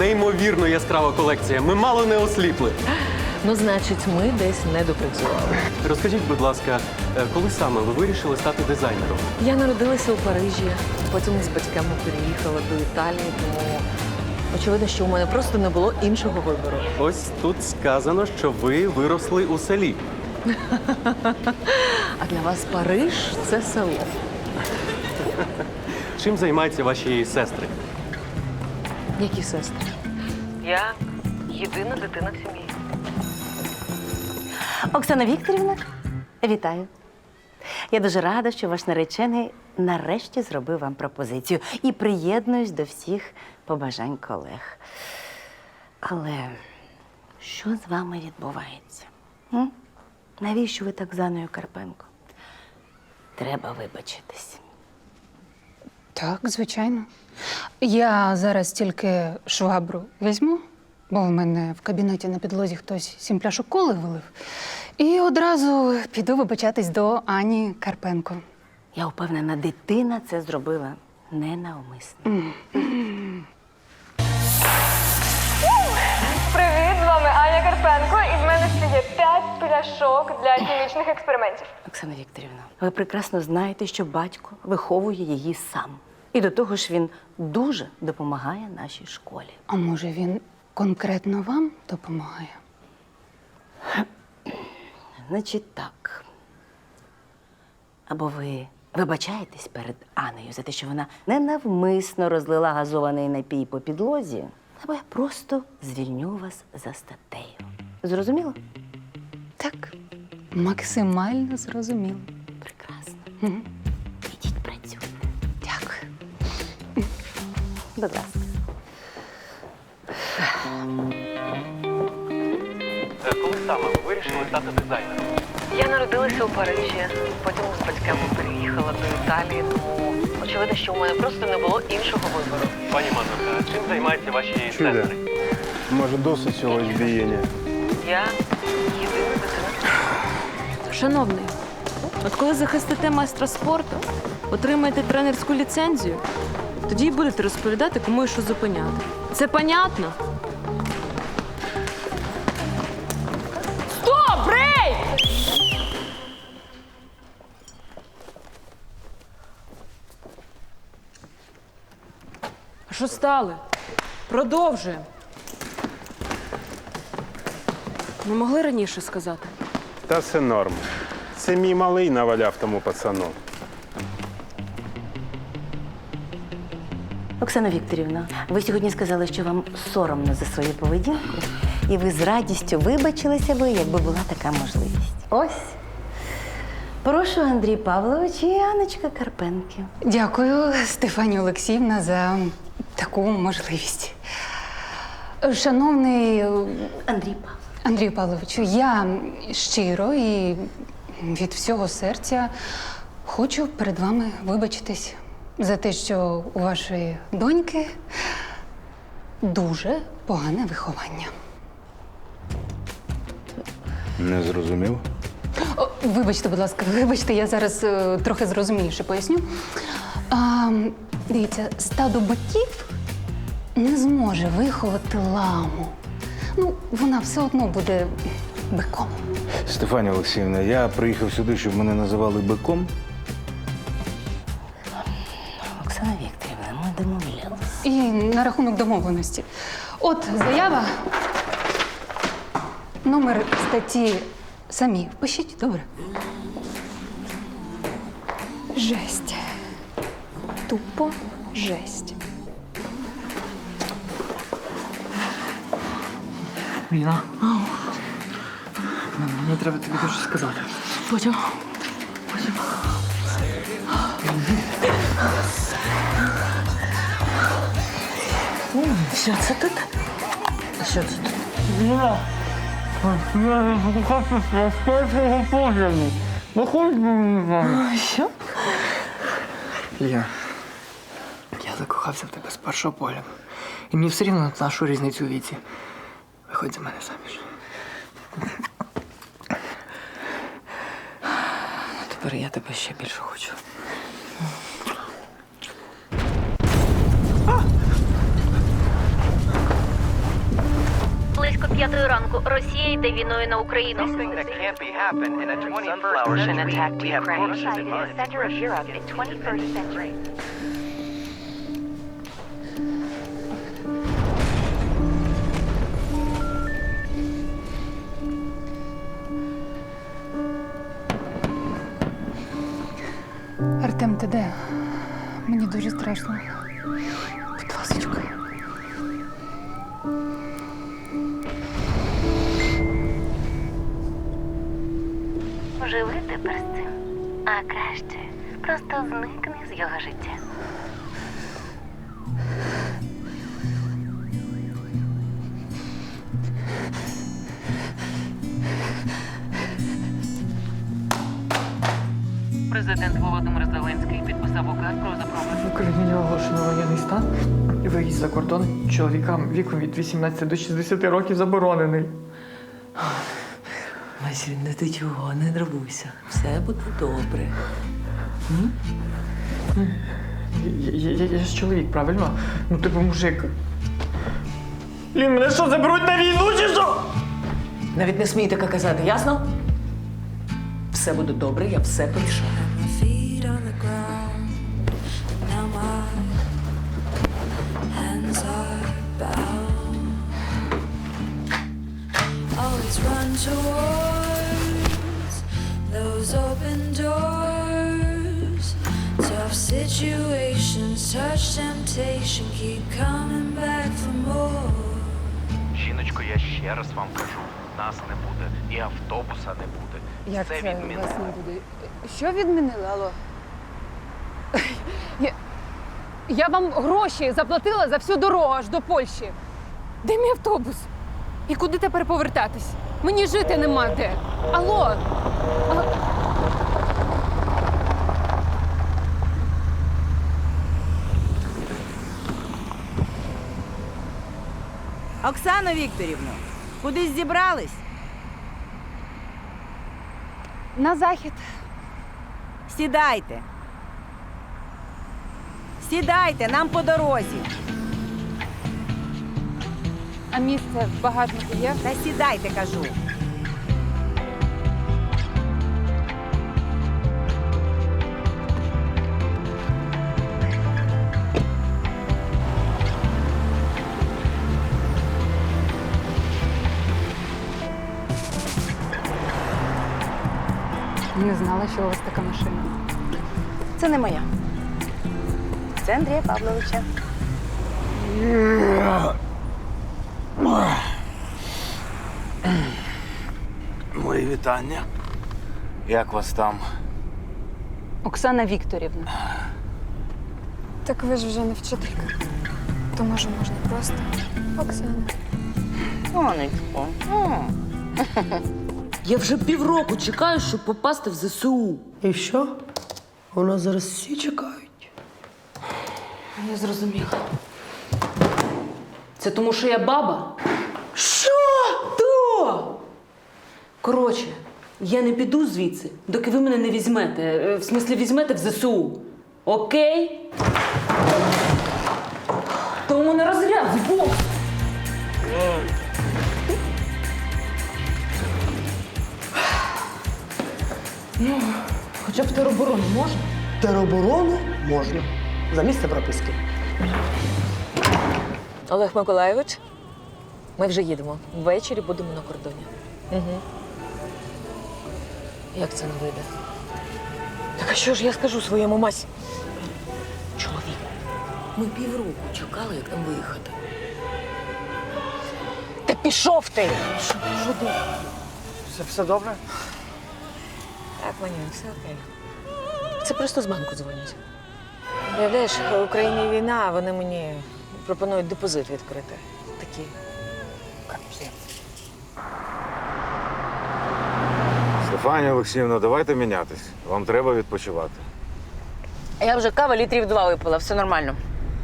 Неймовірно яскрава колекція. Ми мало не осліпли. Ну, значить, ми десь не допрацювали. Розкажіть, будь ласка, е, коли саме ви вирішили стати дизайнером? Я народилася у Парижі, потім з батьками переїхала до Італії, тому очевидно, що у мене просто не було іншого вибору. Ось тут сказано, що ви виросли у селі. А для вас Париж це село. Чим займаються ваші сестри? Які сестри? Я єдина дитина в сім'ї. Оксана Вікторівна, вітаю. Я дуже рада, що ваш наречений нарешті зробив вам пропозицію і приєднуюсь до всіх побажань колег. Але що з вами відбувається? М? Навіщо ви так з Анною Карпенко? Треба вибачитись. Так, звичайно. Я зараз тільки швабру візьму, бо в мене в кабінеті на підлозі хтось сім пляшок коли вилив. І одразу піду вибачатись до Ані Карпенко. Я впевнена, дитина це зробила ненавмисно. Привіт, з вами Аня Карпенко, і в мене ще є 5 пляшок для хімічних експериментів. Оксана Вікторівна, ви прекрасно знаєте, що батько виховує її сам. І до того ж він дуже допомагає нашій школі. А може він конкретно вам допомагає? Значить так. Або ви вибачаєтесь перед Анею за те, що вона ненавмисно розлила газований напій по підлозі, або я просто звільню вас за статтею. Зрозуміло? Так, максимально зрозуміло. Прекрасно. Мгм. Будь ласка. Е, Коли саме ви вирішили стати дизайнером? Я народилася у Парижі, потім з батьками переїхала до Італії, тому очевидно, що у мене просто не було іншого вибору. Пані Мазур, е, чим займаються ваші сестри? може досить цього збіяння? Я єдина дитина. Шановний, от коли захистите майстра спорту, отримаєте тренерську ліцензію, тоді й будете розповідати, кому і що зупиняти. Це понятно? Стоп! Брейк! А що стали? Продовжуємо. Ми могли раніше сказати. Та все норм. Це мій малий наваляв тому пацану. Оксана Вікторівна, ви сьогодні сказали, що вам соромно за свою поведінку, і ви з радістю вибачилися би, якби була така можливість. Ось. Прошу Андрій Павлович і Анечка Карпенки. Дякую, Стефані Олексіївна, за таку можливість. Шановний Андрій Павлович. Андрію Павловичу, я щиро і від всього серця хочу перед вами вибачитись за те, що у вашої доньки дуже погане виховання. Не зрозумів? О, вибачте, будь ласка, вибачте, я зараз е, трохи зрозуміліше поясню. А, дивіться, стадо биків не зможе виховати ламу. Ну, вона все одно буде биком. Стефані Олексіївна, я приїхав сюди, щоб мене називали биком. На рахунок домовленості. От заява. Номер статті самі впишіть, добре? Жесть. тупо жесть. Ліна. Мені треба тобі дуже сказати. Потім. Потім. Що це тут? Що це тут? Ліна. Я закохався з першого погляду. Виходь мені. Що? Ліна. Я закохався в тебе з першого погляду. І мені все рівно на нашу різницю у віці. Виходь за мене заміж. Тепер я тебе ще більше хочу. П'ятої ранку Росія йде війною на Україну. Артем, ти де? Мені дуже страшно. Будь ласочка. Тепер з цим. А краще просто зникни з його життя. Президент Володимир Зеленський підписав указ про запровадження. В Україні оголошено воєнний стан. І виїзд за кордон чоловікам віком від 18 до 60 років заборонений. Василь, ну ти чого, не нервуйся. Все буде добре. Я, я, я, я ж чоловік, правильно? Ну, типу, мужик. Лін, мене що, заберуть на війну чи що? Навіть не смій таке казати, ясно? Все буде добре, я все порішаю. Run towards those open doors. Tough situations, touch temptation, keep coming back for more. Жіночко, я ще раз вам кажу, нас не буде і автобуса не буде. Як Все це відмінили. вас не буде? Що відмінили, алло? Я, я вам гроші заплатила за всю дорогу аж до Польщі. Де мій автобус? І куди тепер повертатись? Мені жити нема де. Алло. А- Оксано Вікторівно, кудись зібрались? На захід. Сідайте. Сідайте, нам по дорозі. А місце в багажнику є? Та сідайте, кажу. Не знала, що у вас така машина. Це не моя. Це Андрія Павловича. Мої вітання. Як вас там? Оксана Вікторівна. Так ви ж вже не вчителька. То може можна просто Оксана. Сонечко. Я вже півроку чекаю, щоб попасти в ЗСУ. І що? У нас зараз всі чекають. Я зрозуміла. Це тому, що я баба? Що? То? Коротше, я не піду звідси, доки ви мене не візьмете. Е, В смислі, візьмете в ЗСУ. Окей? Тому не розряд, збок. Ну, хоча б тероборону можна? Тероборону можна. За місце прописки. Олег Миколаєвич, ми вже їдемо. Ввечері будемо на кордоні. Угу. Як це не вийде? Так а що ж я скажу своєму мась? Чоловік. Ми півроку чекали, як нам виїхати. Та пішов ти! Що, що добре? Все, все добре? Так, Ваня, все окей. Це просто з банку дзвонять. Уявляєш, в Україні війна, а вони мені пропонують депозит відкрити. Такі. Стефанія Олексіївна, давайте мінятись. Вам треба відпочивати. Я вже кава літрів два випила, все нормально.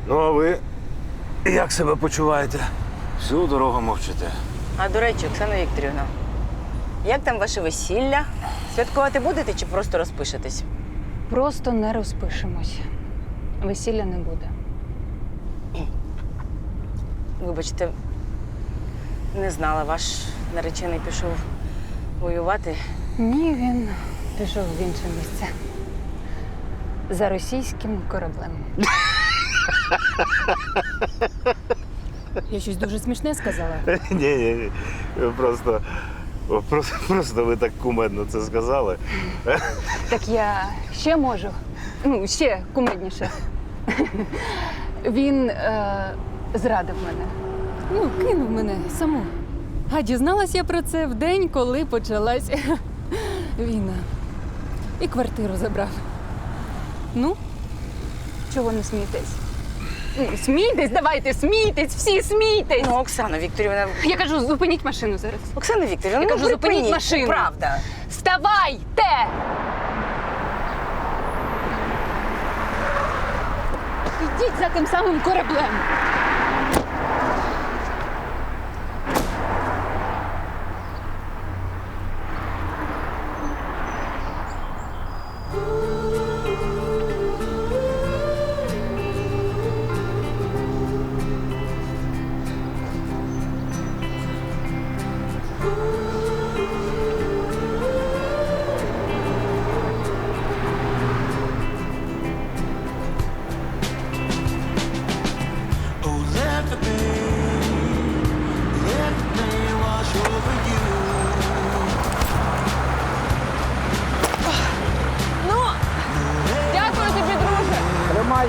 Ну, а ви як себе почуваєте? Всю дорогу мовчите. А до речі, Оксана Вікторівна, як там ваше весілля? Святкувати будете чи просто розпишетесь? Просто не розпишемось. Весілля не буде. Вибачте, не знала, ваш наречений пішов воювати. Ні, він пішов в інше місце. За російським кораблем. Я щось дуже смішне сказала. Ні, ні, ні. Просто, просто, просто ви так кумедно це сказали. Так я ще можу. Ну, ще кумедніше. Він е, зрадив мене. Ну, кинув мене саму. А дізналась я про це в день, коли почалась війна. І квартиру забрав. Ну, чого не смієтесь? Ну, Смійтесь, давайте, смійтесь, всі смійтесь. Ну, Оксана Вікторівна. Я кажу, зупиніть машину зараз. Оксана Вікторівна, Я ну, кажу, зупиніть припиніть, машину. Правда. Вставайте! Ідіть за тим самим кораблем.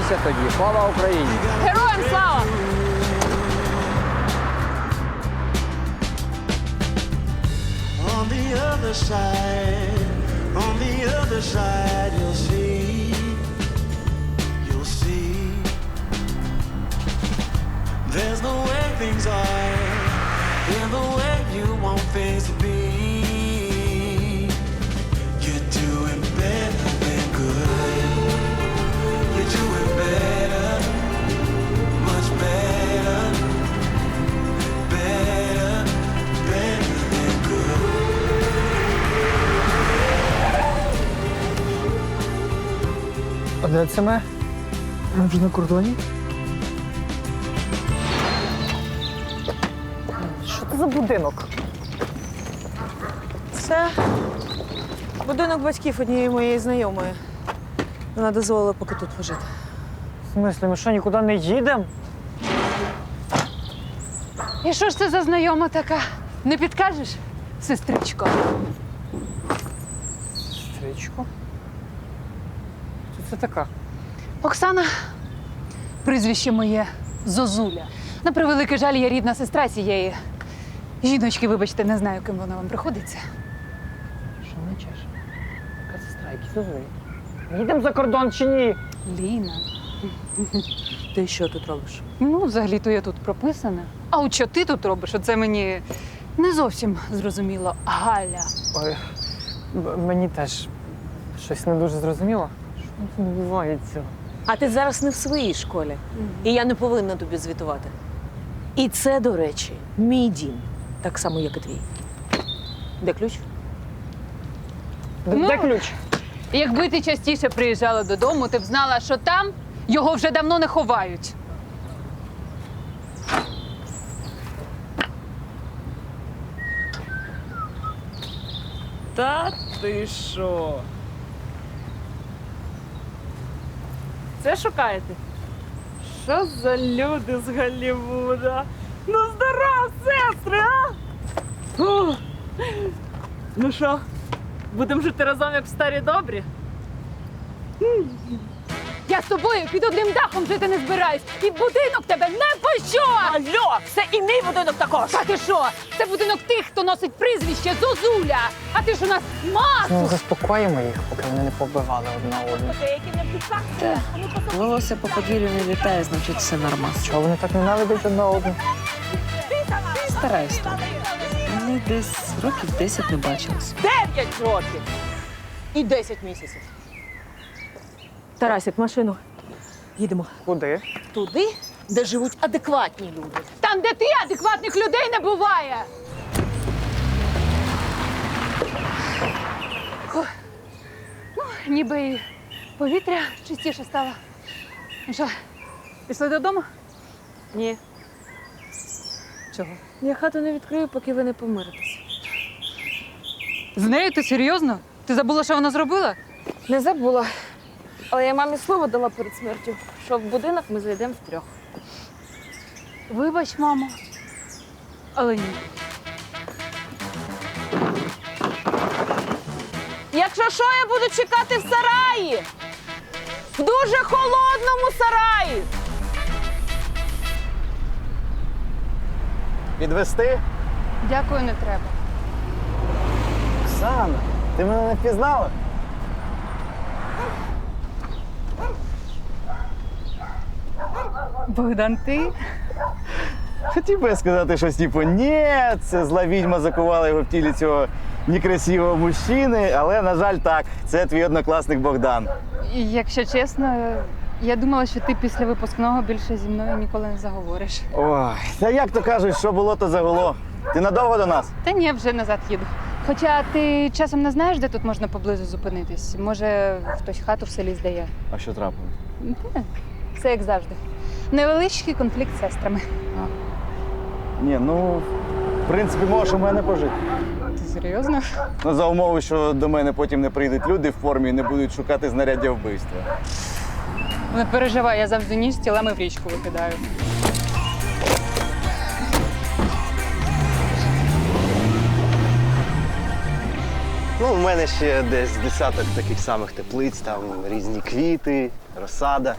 Тримайся тоді, слава Україні! Героям слава! On the other side, on the other side, you'll see, you'll see. There's the way things are, and the way you want things to А де це ми? Ми вже на кордоні? Що це за будинок? Це будинок батьків однієї моєї знайомої. Вона дозволила поки тут пожити. В смислі, ми що, нікуди не їдемо? І що ж це за знайома така? Не підкажеш, сестричко? Стрічку. Це така? Оксана, прізвище моє Зозуля. На превеликий жаль, я рідна сестра цієї. Жіночки, вибачте, не знаю, ким вона вам приходиться. Що мечеш? Яка сестра, які зозулі? Їдемо за кордон чи ні? Ліна. Ти що тут робиш? Ну, взагалі-то я тут прописана. А от що ти тут робиш? Оце мені не зовсім зрозуміло. Галя. Ой, мені теж щось не дуже зрозуміло. Тут відбувається? А ти зараз не в своїй школі. І я не повинна тобі звітувати. І це, до речі, мій дім. Так само, як і твій. Де ключ? Де, Ну. де ключ? Якби ти частіше приїжджала додому, ти б знала, що там його вже давно не ховають. Та ти що? Це шукаєте? Що за люди з Голлівуда? Ну здоров, сестри, а? Фу. Ну що, будемо жити разом як в старі добрі? Я з тобою під одним дахом жити не збираюсь. І будинок тебе не пощо! Алло, це і мій будинок також. А ти що? Це будинок тих, хто носить прізвище Зозуля. А ти ж у нас Ну, масу. заспокоїмо їх, поки вони не побивали одна одну. Волосся по подвір'ю не літає, значить все нормально. Чого вони так ненавидять одна одну? Стараюсь там. Вони десь років 10 не бачились. Дев'ять років і 10 місяців. Тарасик, машину. Їдемо. Куди? Туди, де живуть адекватні люди. Там, де ти адекватних людей не буває. Ну, ніби і повітря чистіше стало. Ну що, пішли додому? Ні. Чого? Я хату не відкрию, поки ви не помиритесь. З нею ти серйозно? Ти забула, що вона зробила? Не забула. Але я мамі слово дала перед смертю, що в будинок ми зайдемо втрьох. Вибач, мамо. Але ні. Якщо що, я буду чекати в сараї. В дуже холодному сараї. Підвести? Дякую, не треба. Оксана, ти мене не впізнала? Богдан, ти? Хотів би сказати щось типу, ні, це зла відьма закувала його в тілі цього некрасивого мужчини, але, на жаль, так, це твій однокласник Богдан. Якщо чесно, я думала, що ти після випускного більше зі мною ніколи не заговориш. Ой, та як то кажуть, що було, то загуло. Ти надовго до нас? Та ні, вже назад їду. Хоча ти часом не знаєш, де тут можна поблизу зупинитись. Може, хтось хату в селі здає. А що трапилось? Та, Все як завжди. Невеличкий конфлікт з сестрами. Ні, ну, в принципі, можеш у мене пожити. Ти серйозно? Ну, за умови, що до мене потім не прийдуть люди в формі і не будуть шукати знаряддя вбивства. Не переживай, я завжди ніж тілами в річку викидаю. Ну, у мене ще десь десяток таких самих теплиць, там різні квіти, розсада.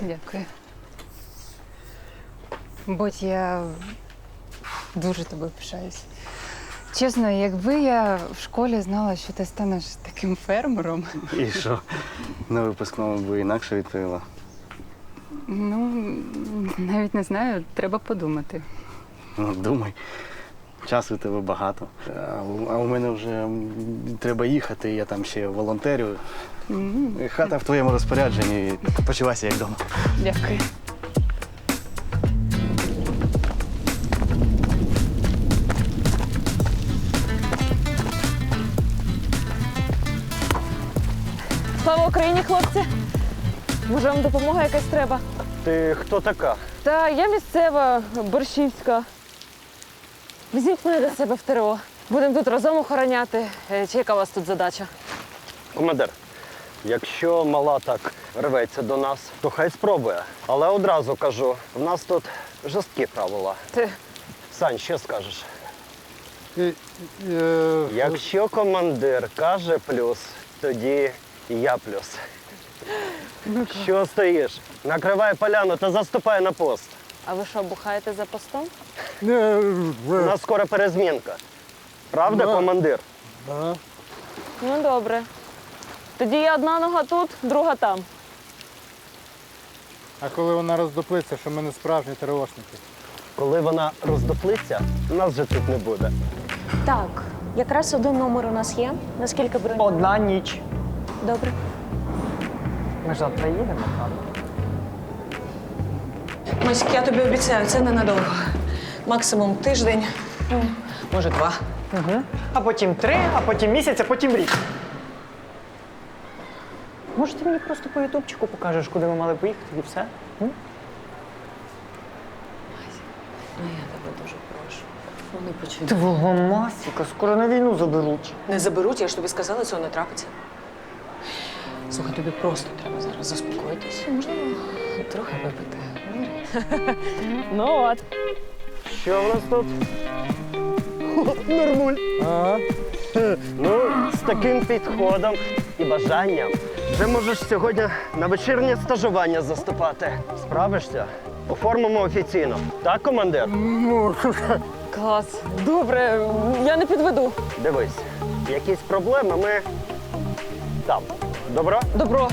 Дякую. Будь я дуже тобою пишаюсь. Чесно, якби я в школі знала, що ти станеш таким фермером, І що? На випускному би інакше відповіла. ну навіть не знаю, треба подумати. Ну, думай, часу у тебе багато. А у, мене вже треба їхати, я там ще волонтерю. Хата в твоєму розпорядженні. Почувайся як вдома. Дякую. Слава Україні, хлопці! Може, вам допомога якась треба? Ти хто така? Та я місцева, борщівська. Візьміть мене до себе в ТРО. Будемо тут разом охороняти. Е, Чи яка у вас тут задача? Командир, якщо мала так рветься до нас, то хай спробує. Але одразу кажу, в нас тут жорсткі правила. Ти Сань, що скажеш? Якщо командир каже плюс, тоді і я плюс. Що стоїш? Накривай поляну та заступай на пост. А ви що, бухаєте за постом? У нас скоро перезмінка. Правда, командир? Ну, добре. Тоді я одна нога тут, друга там. А коли вона роздоплиться, що ми не справжні ТРОшники? Коли вона роздоплиться, нас же тут не буде. Так, якраз один номер у нас є. Наскільки бронь? Одна ніч. Добре. Ми ж завтра їдемо, правда? Маськ, я тобі обіцяю, це ненадовго. Максимум тиждень, ну, може, два. Угу. А потім три, а потім місяць, а потім рік. Може, ти мені просто по ютубчику покажеш, куди ми мали поїхати і все? М? Ну, я тебе дуже прошу. Ну, не починай. Твого масіка, скоро на війну заберуть. Не заберуть, я ж тобі сказала, цього не трапиться. Слухай, тобі просто треба зараз заспокоїтися. Можливо, трохи випити. Ну от. Що в нас тут? Нормуль. Ага. Ну, з таким підходом і бажанням Вже можеш сьогодні на вечірнє стажування заступати. Справишся? Оформимо офіційно. Так, командир? Клас. Добре, я не підведу. Дивись, якісь проблеми ми там. Добро? Добро.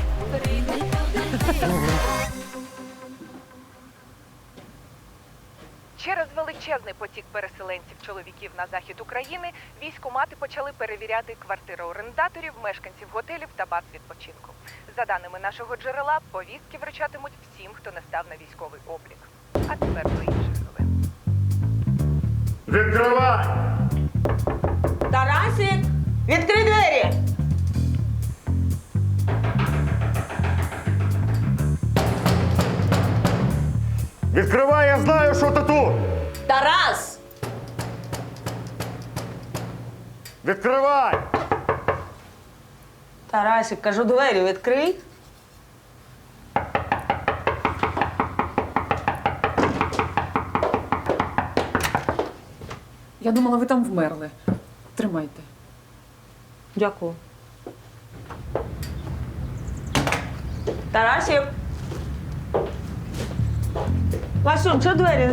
Через величезний потік переселенців чоловіків на захід України військомати почали перевіряти квартири орендаторів, мешканців готелів та баз відпочинку. За даними нашого джерела, повістки вручатимуть всім, хто не став на військовий облік. А тепер до інших новин. Відкривай! Тарасик, відкрий двері! Відкривай, я знаю, що ти тут! Тарас! Відкривай! Тарасик, кажу, двері відкрий. Я думала, ви там вмерли. Тримайте. Дякую. Тарасик! Васюн, що двері?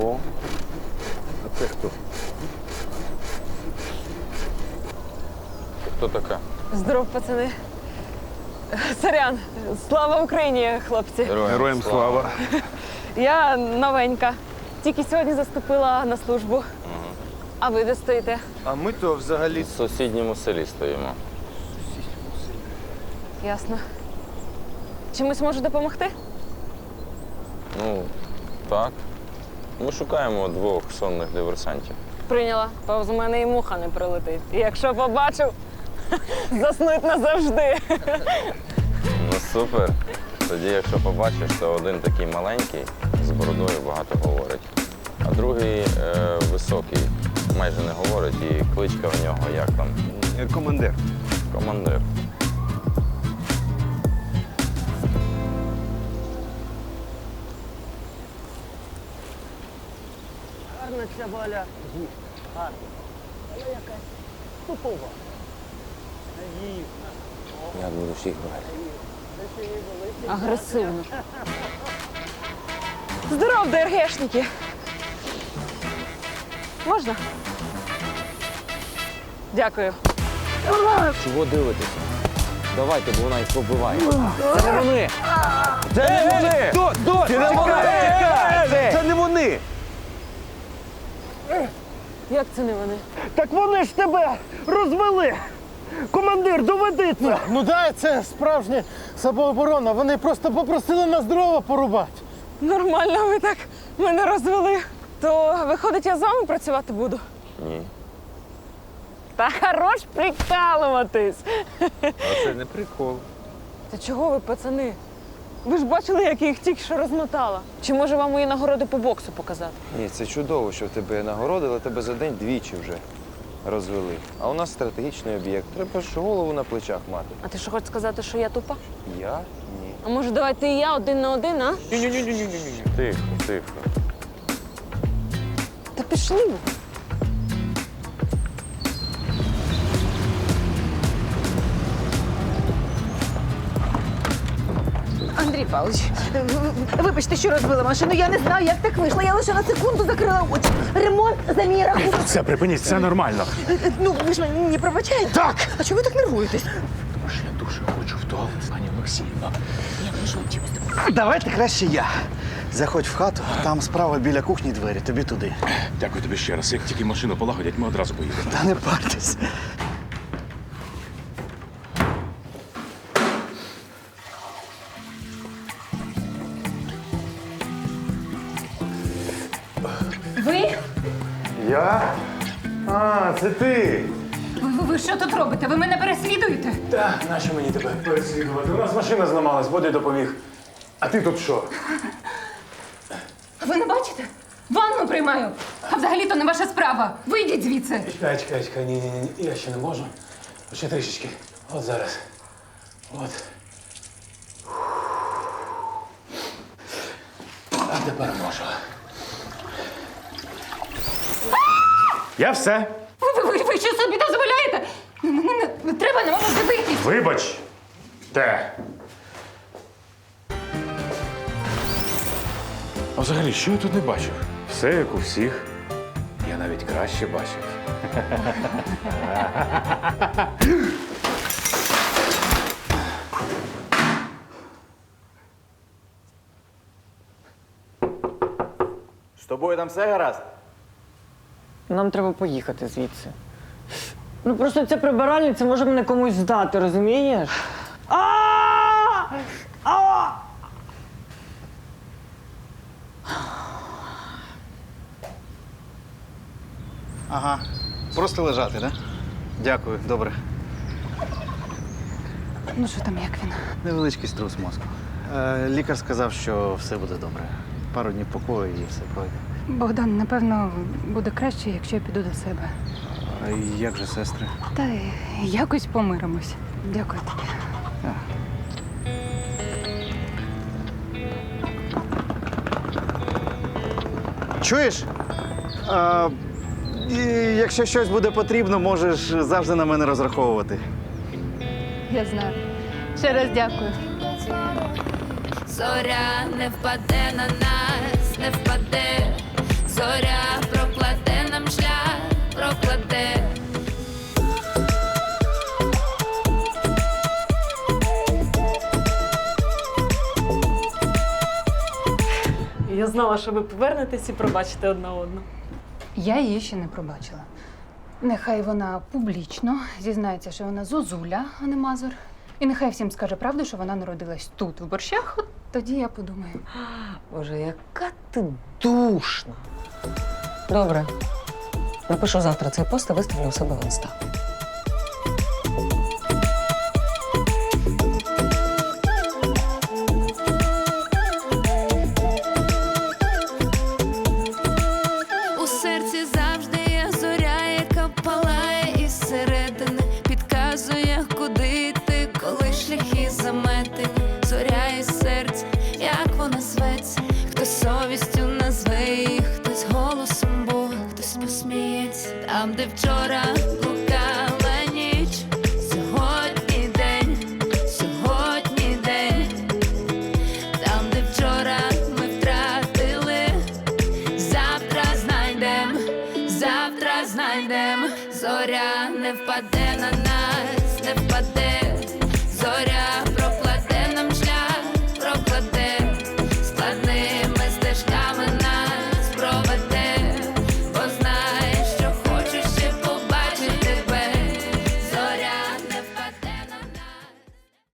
О, а це хто? Хто така? Здоров, пацани. Сорян, слава Україні, хлопці. Героям слава. Я новенька. Тільки сьогодні заступила на службу. А ви де стоїте? А ми то взагалі в сусідньому селі стоїмо. Ясно. Чимось можу допомогти? Ну, так. Ми шукаємо двох сонних диверсантів. Прийняла. Повз мене і муха не прилетить. І якщо побачу, заснуть назавжди. Супер. Тоді, якщо побачиш, то один такий маленький, з бородою багато говорить, а другий е, високий, майже не говорить, і кличка в нього як там? Командир. Командир. Гарна ця валя. Гарна. Але якась тупова. Наївна. Як будеш їх брати? Агресивно. Здоров, ДРГшники. Можна? Дякую. Чого дивитися? Давайте, бо вона їх побиває. Це не вони! Це не вони! Це не вони! Це не вони! Як це не вони? Так вони ж тебе розвели! Командир, доведи це! Ну да, це справжня самооборона. Вони просто попросили нас дрова порубати. Нормально ви так мене розвели. То виходить, я з вами працювати буду. Ні. Та хорош прикалуватись. А це не прикол. Та чого ви, пацани? Ви ж бачили, як я їх тільки що розмотала. Чи може вам мої нагороди по боксу показати? Ні, це чудово, що в тебе нагороди, але тебе за день двічі вже розвели. А у нас стратегічний об'єкт. Треба ж голову на плечах мати. А ти що хочеш сказати, що я тупа? Я? Ні. А може, давайте і я один на один, а? Ні-ні-ні-ні-ні. Тихо, тихо. Та пішли ви. Андрій Павлович, вибачте, що розбила машину. Я не знаю, як так вийшло. Я лише на секунду закрила очі. Ремонт за мій рахунок. Все, припиніть, все нормально. Ну, ви ж мені пробачаєте? Так. А чого ви так нервуєтесь? Тому що я дуже хочу в туалет, пані Олексіївна. Я можу чимось Давайте краще я. Заходь в хату, там справа біля кухні двері, тобі туди. Дякую тобі ще раз. Як тільки машину полагодять, ми одразу поїдемо. Та не партесь. Це ти. Ви, ви, ви що тут робите? Ви мене переслідуєте? Так, нащо мені тебе переслідувати? У нас машина зламалась, води допоміг. А ти тут що? Ви не бачите? Ванну приймаю. А взагалі то не ваша справа. Вийдіть звідси. Чекай, чекай, чекай, ні, ні, ні, я ще не можу. Ще трішечки. От зараз. От. А тепер можу. Я все. Ви, ви, ви, ви що собі дозволяєте? Не, не, не треба на мене дивитись. Вибач. Те. А взагалі, що я тут не бачив? Все як у всіх. Я навіть краще бачив. З тобою там все гаразд? Нам треба поїхати звідси. Ну просто ця прибиральниця може мене комусь здати, розумієш? А! А! Ага. Просто лежати, так? Да? Дякую, добре. Ну що там, як він? Невеличкий струс мозку. Е, лікар сказав, що все буде добре. Пару днів покою і все пройде. Богдан, напевно, буде краще, якщо я піду до себе. А як же сестри? Та якось помиримось. Дякую тобі. Чуєш? А, і якщо щось буде потрібно, можеш завжди на мене розраховувати. Я знаю. Ще раз дякую. Зоря не впаде на нас, не впаде. Зоря прокладе нам шлях, прокладе. Я знала, що ви повернетесь і пробачите одна одну. Я її ще не пробачила. Нехай вона публічно зізнається, що вона зозуля, а не мазур. І нехай всім скаже правду, що вона народилась тут, в борщах, от тоді я подумаю. Боже, яка ти душна. Добре. Напишу завтра цей пост і виставлю у себе в інста. Там,